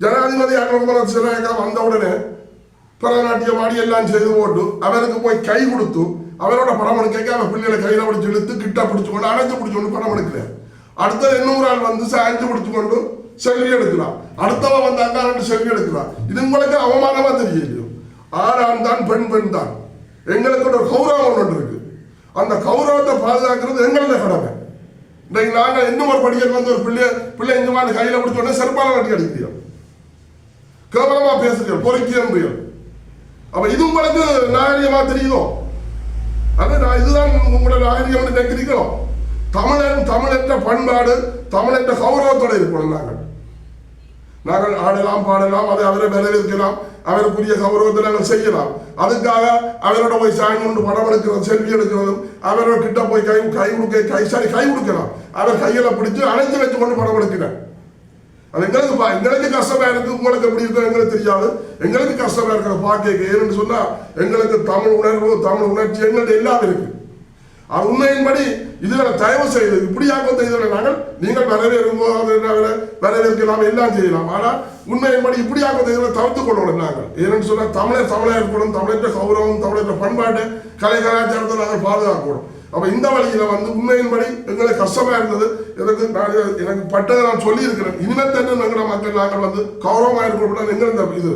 ஜனாதிபதி அனுமதி சிலையாக வந்த உடனே பரதநாட்டியம் ஆடி எல்லாம் செய்து போட்டு அவருக்கு போய் கை கொடுத்து அவரோட படம் எடுக்க அவன் பிள்ளைகளை கையில பிடிச்சு இழுத்து கிட்ட பிடிச்சு கொண்டு அணைச்சு பிடிச்சு கொண்டு படம் எடுக்கிறேன் அடுத்தது இன்னொரு ஆள் வந்து சாய்ஞ்சு பிடிச்சு கொண்டு செல்வி எடுக்கிறான் அடுத்தவன் வந்து அக்கா செல்வி எடுக்கிறான் இது உங்களுக்கு அவமானமா தெரியலையோ ஆணான் தான் பெண் பெண் தான். எங்களுக்கு ஒரு கௌரவம் ஒன்று இருக்கு. அந்த கௌரவத்தை பாதுகாக்கிறது எங்களோட கடமை. இன்றைக்கு நாங்கள் இன்னும் ஒரு படிக்கல் வந்து ஒரு பிள்ளை பிள்ளை இந்த மாதிரி கையில பிடிச்ச உடனே செருப்பால கட்டி அடிக்கிறோம். கேவலமா பேசுகிறோம் முடியும். அப்ப இது உங்களுக்கு நாகரிகமா தெரியுதோ? அது நான் இதுதான் உங்களோட நாகரிகம் நினைக்கிறீங்களோ தமிழன் தமிழற்ற பண்பாடு தமிழற்ற கௌரவத்தோட இருக்கணும் நாங்கள் நாங்கள் ஆடலாம் பாடலாம் அதை அவரை வரவேற்கலாம் அவருக்குரிய கௌரவத்தை நாங்கள் செய்யலாம். அதுக்காக அவரோட போய் சாயம் கொண்டு படம் எடுக்கிறோம் செல்வி எடுக்கிறதும் அவரோட கிட்ட போய் கை கை கொடுக்க கை சாரி கை கொடுக்கலாம். அவர் கையில பிடிச்சு அணைச்சு வச்சு கொண்டு படம் எடுக்கிறேன் அது எங்களுக்கு பா- எங்களுக்கு கஷ்டமா இருக்கு. உங்களுக்கு எப்படி இருக்கு எங்களுக்கு தெரியாது. எங்களுக்கு கஷ்டமா இருக்கிற பார்க்க ஏன்னு சொன்னா எங்களுக்கு தமிழ் உணர்வு தமிழ் உணர்ச்சி எங்கள்கிட்ட எல்லாம் இருக்கு. அது உண்மையின்படி இதுல தயவு செய்து இப்படியாக வந்த இதுல நாங்கள் நீங்கள் வரவேற்கும்போது வரவேற்கலாம் எல்லாம் செய்யலாம். ஆனால் உண்மையின்படி இப்படியாக வந்து இதுல தவிர்த்து கொள்ளணும் நாங்கள். ஏன்னு சொன்னா தமிழர் தமிழர் இருக்கணும் தமிழற்ற கௌரவம் தமிழற்ற பண்பாடு கலை கலாச்சாரத்தை நாங்கள் பாதுகாக்கணும். அப்ப இந்த வழியில வந்து உண்மையின்படி எங்களுக்கு கஷ்டமா இருந்தது. எனக்கு நான் எனக்கு பட்டதை நான் சொல்லி இருக்கிறேன் இனிமேல் தெரிஞ்ச எங்களை மக்கள் நாங்கள் வந்து கௌரவமாக இருக்கணும். எங்க இந்த இது?